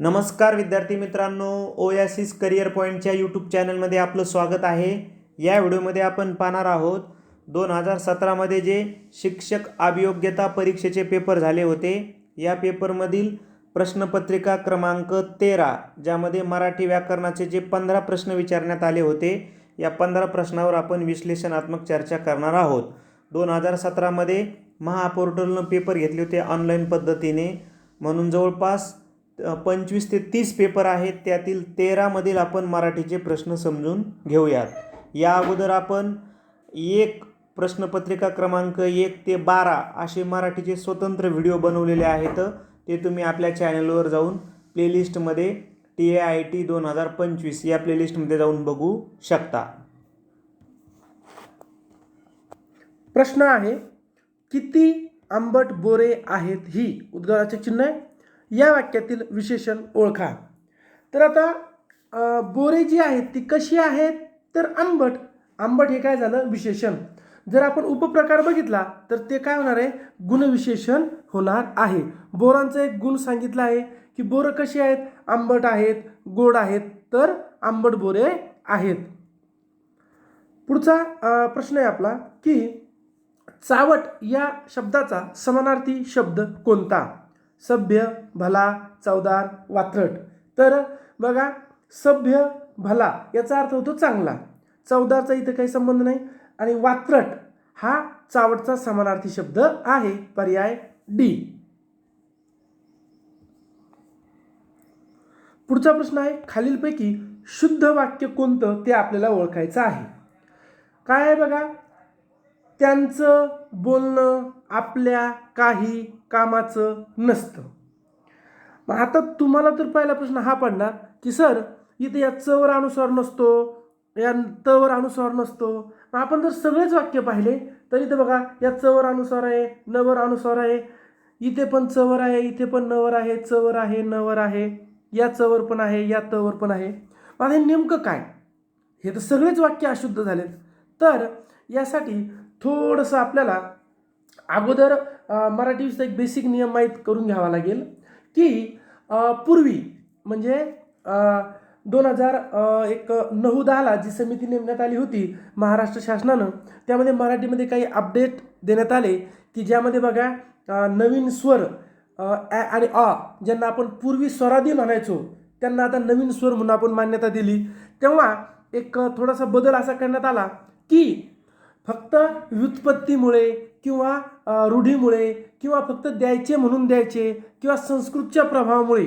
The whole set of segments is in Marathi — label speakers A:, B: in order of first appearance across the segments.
A: नमस्कार विद्यार्थी मित्रांनो ओयासिस करिअर पॉईंटच्या यूट्यूब चॅनलमध्ये आपलं स्वागत आहे. या व्हिडिओमध्ये आपण पाहणार आहोत दोन हजार सतरामध्ये जे शिक्षक अभियोग्यता परीक्षेचे पेपर झाले होते या पेपरमधील प्रश्नपत्रिका क्रमांक तेरा ज्यामध्ये मराठी व्याकरणाचे जे पंधरा प्रश्न विचारण्यात आले होते या पंधरा प्रश्नावर आपण विश्लेषणात्मक चर्चा करणार आहोत. दोन हजार सतरामध्ये महापोर्टलनं पेपर घेतले होते ऑनलाईन पद्धतीने. म्हणून जवळपास पंचवीस ते तीस पेपर आहेत त्यातील तेरामधील आपण मराठीचे प्रश्न समजून घेऊयात. या अगोदर आपण एक प्रश्नपत्रिका क्रमांक एक ते बारा असे मराठीचे स्वतंत्र व्हिडिओ बनवलेले आहेत. ते तुम्ही आपल्या चॅनलवर जाऊन प्लेलिस्टमध्ये टी ए आय टी दोन हजार पंचवीस या प्लेलिस्टमध्ये जाऊन बघू शकता.
B: प्रश्न आहे किती आंबट बोरे आहेत ही? उद्गाराचे चिन्ह आहे? या वाक्यातील विशेषण ओळखा. तर आता बोरे जी आहेत ती कशी आहेत? तर आंबट. आंबट हे काय झालं? विशेषण. जर आपण उपप्रकार बघितला तर ते काय होणार आहे? गुणविशेषण होणार आहे. बोरांचा एक गुण सांगितला आहे की बोरं कशी आहेत? आंबट आहेत गोड आहेत तर आंबट बोरे आहेत. पुढचा प्रश्न आहे आपला की चावट या शब्दाचा समानार्थी शब्द कोणता? सभ्य भला चवदार वात्रट. तर बघा सभ्य भला याचा अर्थ होतो चांगला. चवदारचा इथं काही संबंध नाही आणि वात्रट हा चावटचा समानार्थी शब्द आहे. पर्याय डी. पुढचा प्रश्न आहे खालीलपैकी शुद्ध वाक्य कोणतं ते आपल्याला ओळखायचं आहे. काय आहे बघा? त्यांचं बोलणं आपल्या काही कामाचं नसतं. मग आता तुम्हाला तर पहिला प्रश्न हा पडणार की सर इथे या चवर अनुस्वार नसतो या तवर अनुस्वार नसतो. मग आपण जर सगळेच वाक्य पाहिले तर इथे बघा या चवर अनुस्वार आहे नवर अनुस्वार आहे इथे पण चवर आहे इथे पण नवर आहे चवर आहे नवर आहे या चवर पण आहे या तवर पण आहे. मग हे नेमकं काय? हे तर सगळेच वाक्य अशुद्ध झालेत. तर यासाठी थोडंसं आपल्याला अगोदर मराठीचा मराठी एक बेसिक नियम माहीत करून घ्यावा लागेल की पूर्वी म्हणजे दोन हजार एक नऊ दहाला जी समिती नेमण्यात आली होती महाराष्ट्र शासनानं त्यामध्ये मराठीमध्ये काही अपडेट देण्यात आले की ज्यामध्ये बघा नवीन स्वर ॲ आणि अ ज्यांना आपण पूर्वी स्वराधी म्हणायचो त्यांना आता नवीन स्वर म्हणून आपण मान्यता दिली. तेव्हा एक थोडासा बदल असा करण्यात आला की फक्त व्युत्पत्तीमुळे किंवा रूढीमुळे किंवा फक्त द्यायचे म्हणून द्यायचे किंवा संस्कृतच्या प्रभावामुळे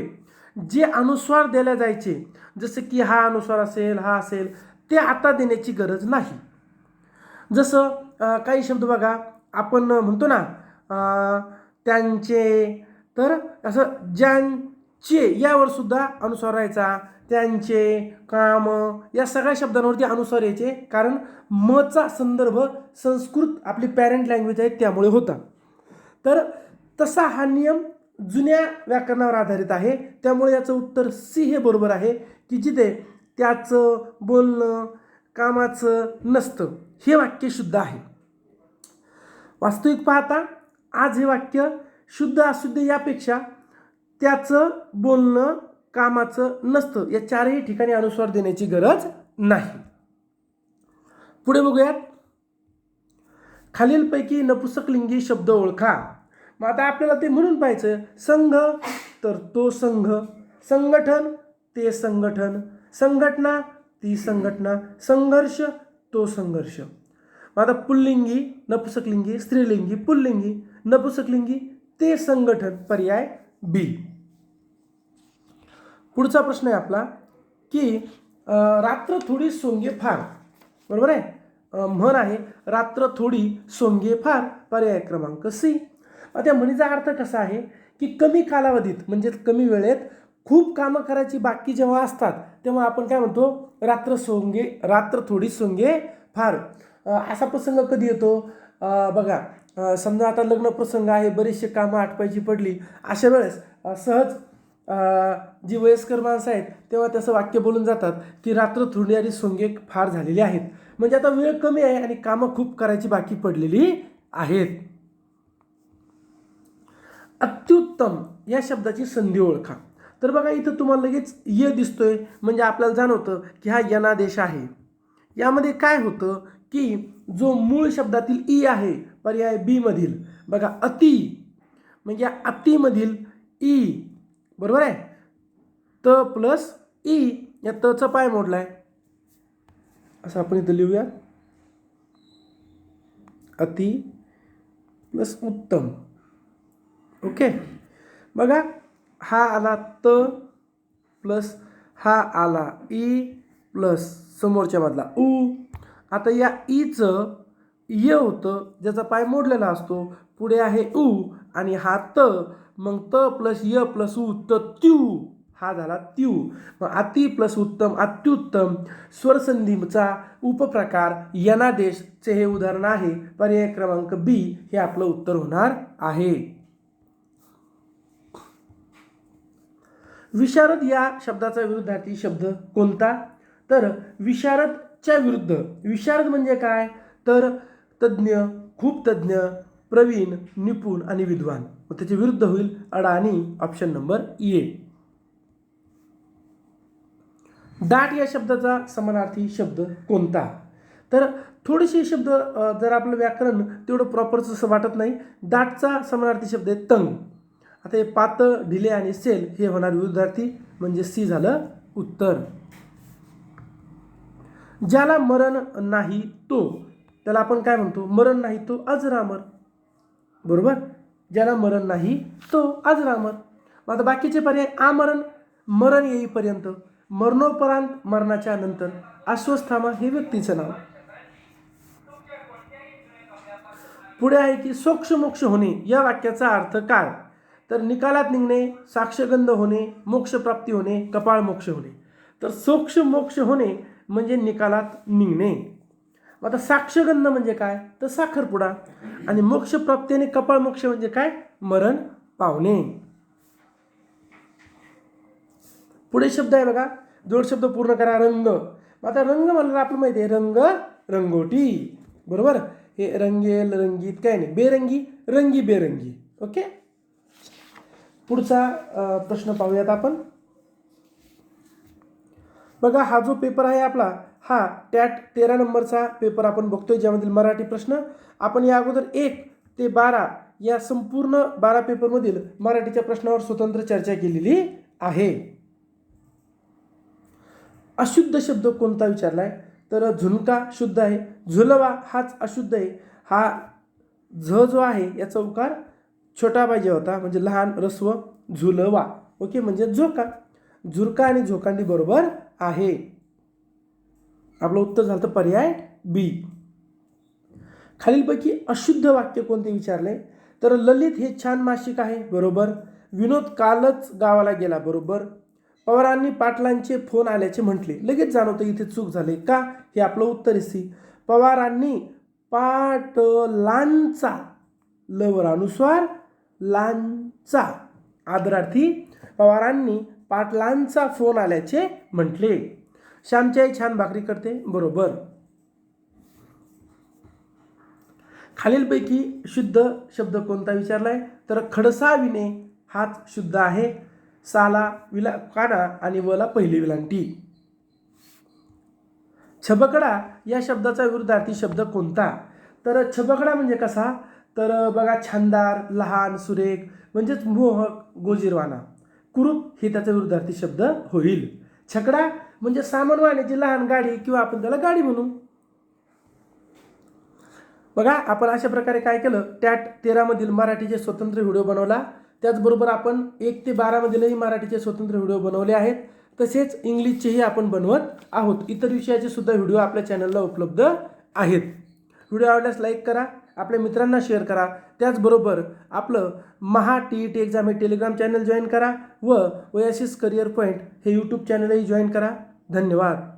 B: जे अनुस्वार दिले जायचे जसं की हा अनुस्वार असेल हा असेल ते आता देण्याची गरज नाही. जसं काही शब्द बघा आपण म्हणतो ना त्यांचे तर असं ज्यां चे यावर सुद्धा अनुस्वार राहायचा. त्यांचे काम या सगळ्या शब्दांवरती अनुस्वार यायचे. कारण मचा संदर्भ संस्कृत आपली पॅरेंट लँग्वेज आहे त्यामुळे होता. तर तसा हा नियम जुन्या व्याकरणावर आधारित आहे. त्यामुळे याचं उत्तर सी हे बरोबर आहे की जिथे त्याचं बोलणं कामाचं नसतं हे वाक्य शुद्ध आहे. वास्तविक पाहता आज हे वाक्य शुद्ध अशुद्ध यापेक्षा त्याचं बोलणं कामाचं नसतं. या चारही ठिकाणी अनुस्वार देण्याची गरज नाही. पुढे बघूयात. खालीलपैकी नपुसकलिंगी शब्द ओळखा. मग आता आपल्याला ते म्हणून पाहायचं. संघ तर तो संघ. संघटन ते संघटन संघटना ती संघटना. संघर्ष तो संघर्ष. मग आता पुल्लिंगी नपुसकलिंगी स्त्रीलिंगी पुल्लिंगी नपुसकलिंगी ते संघटन पर्याय बी. पुढचा प्रश्न आहे आपला की रात्र थोडी सोंगे फार. बरोबर आहे? म्हण आहे रात्र थोडी सोंगे फार पर्याय क्रमांक सी. त्या म्हणीचा अर्थ कसा आहे की कमी कालावधीत म्हणजे कमी वेळेत खूप कामं करायची बाकी जेव्हा असतात तेव्हा आपण काय म्हणतो रात्र सोंगे रात्र थोडी सोंगे फार. असा प्रसंग कधी येतो? बघा समजा आता लग्न प्रसंग आहे बरेचसे कामं आटपायची पडली अशा वेळेस सहज जी वयस्कर माणसं आहेत तेव्हा तसं वाक्य बोलून जातात की रात्र थोडी आणि सोंगे फार झालेली आहेत. म्हणजे आता वेळ कमी आहे आणि कामं खूप करायची बाकी पडलेली आहेत. अत्युत्तम या शब्दाची संधी ओळखा. तर बघा इथं तुम्हाला लगेच य दिसतोय म्हणजे आपल्याला जाणवतं की हा यनादेश आहे. यामध्ये काय होतं की जो मूळ शब्दातील ई आहे पर्याय बी मधील बघा अति. म्हणजे या अतिमधील ई बरोबर आहे? त प्लस ई या तचं पाय मोडलाय. असं आपण इथं लिहूया अति प्लस उत्तम. ओके? बघा हा आला त प्लस हा आला ई प्लस समोरच्या मधला उ. आता या ईचं य होतं ज्याचा पाय मोडलेला असतो. पुढे आहे उ आणि हा त. मग त प्लस य प्लस उ त त्यू हा झाला त्यू मग अति प्लस उत्तम अत्युत्तम. स्वरसंधीचा उपप्रकार यनादेशचे हे उदाहरण आहे. पर्याय क्रमांक बी हे आपलं उत्तर होणार आहे. विशारद या शब्दाचा विरुद्धार्थी शब्द कोणता? तर विशारदच्या विरुद्ध. विशारद म्हणजे काय? तर तज्ज्ञ खूप तज्ज्ञ प्रवीण निपुण आणि विद्वान. मग त्याच्या विरुद्ध होईल अडाणी ऑप्शन नंबर ए दाट या शब्दाचा समानार्थी शब्द कोणता? तर थोडेसे शब्द जर आपलं व्याकरण तेवढं प्रॉपरचं असं वाटत नाही दाटचा समानार्थी शब्द आहे तंग. आता हे पातळ ढिले आणि सेल हे होणार विरुद्धार्थी म्हणजे सी झालं उत्तर. ज्याला मरण नाही तो. त्याला आपण काय म्हणतो? मरण नाही तो अजरामर बरोबर? ज्याला मरण नाही तो अजरामर मग आता बाकीचे पर्याय आमरण मरण येईपर्यंत. मरणोपरांत मरणाच्या नंतर. अस्वस्थामा हे व्यक्तीचं नाव. पुढे आहे की सोक्ष मोक्ष होणे या वाक्याचा अर्थ काय? तर निकालात निघणे साक्षगंध होणे मोक्षप्राप्ती होणे कपाळ मोक्ष होणे. तर सोक्ष मोक्ष होणे म्हणजे निकालात निघणे. मग आता साक्षगंध म्हणजे काय? तर साखरपुडा. आणि मोक्षप्राप्ती आणि कपाळ मोक्ष म्हणजे काय? मरण पावणे. पुढे शब्द आहे बघा. जोड शब्द पूर्ण करा रंग. आता रंग म्हणलं आपलं माहिती आहे रंग रंगोटी. बरोबर? हे रंगेल रंगीत काय नाही. बेरंगी रंगी बेरंगी. ओके? पुढचा प्रश्न पाहूयात आपण. बघा हा जो पेपर आहे आपला हा टॅट तेरा नंबरचा पेपर आपण बघतोय ज्यामधील मराठी प्रश्न. आपण या अगोदर एक ते बारा या संपूर्ण बारा पेपरमधील मराठीच्या प्रश्नावर स्वतंत्र चर्चा केलेली आहे. अशुद्ध शब्द कोणता विचारलाय? तर झुणका शुद्ध आहे. झुलवा हाच अशुद्ध आहे. हा झ जो आहे याचा उकार छोटा पाहिजे होता म्हणजे लहान रस्व झुलवा. ओके म्हणजे झोका. झुरका आणि झोकांडी बरोबर आहे. आपलं उत्तर झालं तर पर्याय बी. खालीलपैकी अशुद्ध वाक्य कोणते विचारले? तर ललित हे छान मासिक आहे बरोबर. विनोद कालच गावाला गेला बरोबर. पवारांनी पाटलांचे फोन आल्याचे म्हटले. लगेच जाणवतं इथे चूक झाली. का? हे आपलं उत्तर सी. पवारांनी पाटलांचा लवर अनुस्वार लांचा आदरार्थी पवारांनी पाटलांचा फोन आल्याचे म्हटले. श्यामची आई छान भाकरी करते. बरोबर. खालीलपैकी शुद्ध शब्द कोणता विचारलाय? तर खडसा विने हाच शुद्ध आहे. साला विला काना आणि वला पहिली विलांटी छबकडा या शब्दाचा विरुद्धार्थी शब्द कोणता? तर छबकडा म्हणजे कसा? तर बघा छानदार लहान सुरेख म्हणजेच मोहक गोजीरवाना. कुरूप हे त्याचा विरुद्धार्थी शब्द होईल. छकडा म्हणजे सामान वाहण्याची लहान गाडी किंवा आपण त्याला गाडी म्हणू. बघा आपण अशा प्रकारे काय केलं? टॅट तेरामधील मराठीचे स्वतंत्र व्हिडिओ बनवला. त्याचबरोबर आपण एक ते बारामधीलही मराठीचे स्वतंत्र व्हिडिओ बनवले आहेत. तसेच इंग्लिशचेही आपण बनवत आहोत. इतर विषयाचे सुद्धा व्हिडिओ आपल्या चॅनलला उपलब्ध आहेत. व्हिडिओ आवडल्यास लाईक करा आपल्या मित्रांना शेअर करा. त्याचबरोबर आपलं Maha T E T exam हे टेलिग्राम चॅनल जॉईन करा व ओयासिस करिअर पॉईंट हे यूट्यूब चॅनलही जॉईन करा. धन्यवाद.